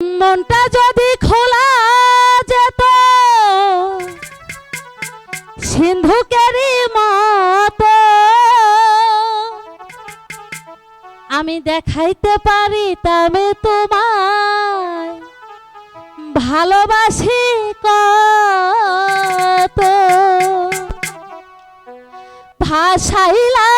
মনটা যদি খোলা যেত সিন্ধুকেরই মত। আমি দেখাইতে পারি তবে তোমার ভালোবাসি কত। ভাষাইলা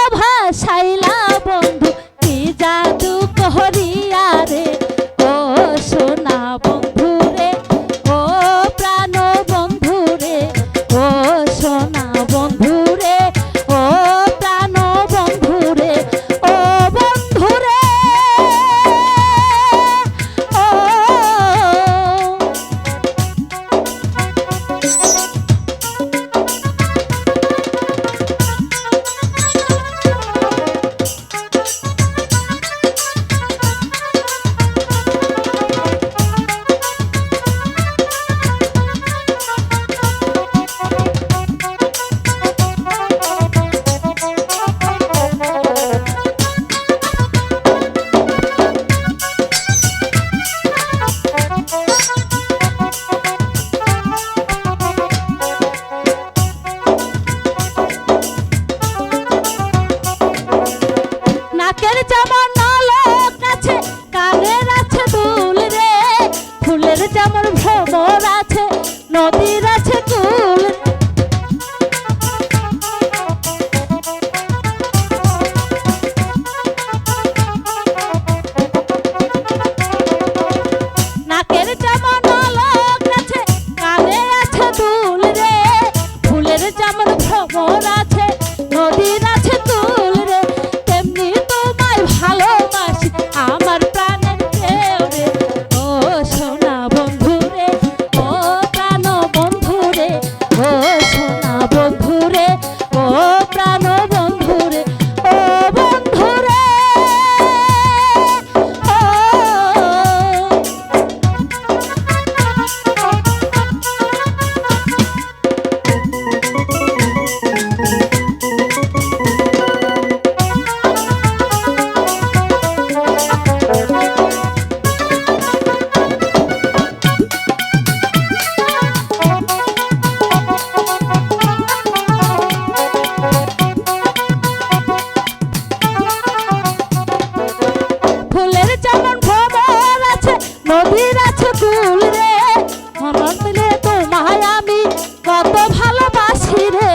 ভালোবাসি রে।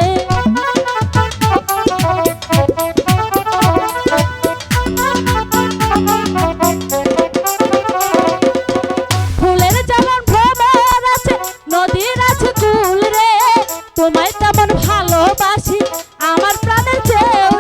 ফুলের যেমন ভ্রমর আছে, নদীর আছে কুল রে। তোমায় তেমন ভালোবাসি, আমার প্রাণের চেয়েও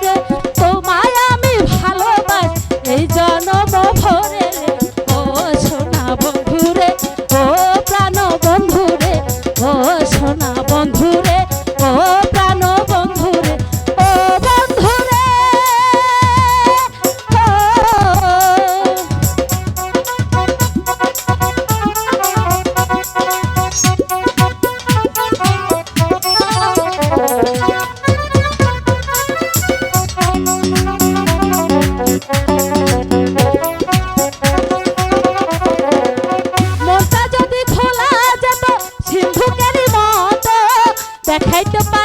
দেখাই তো পা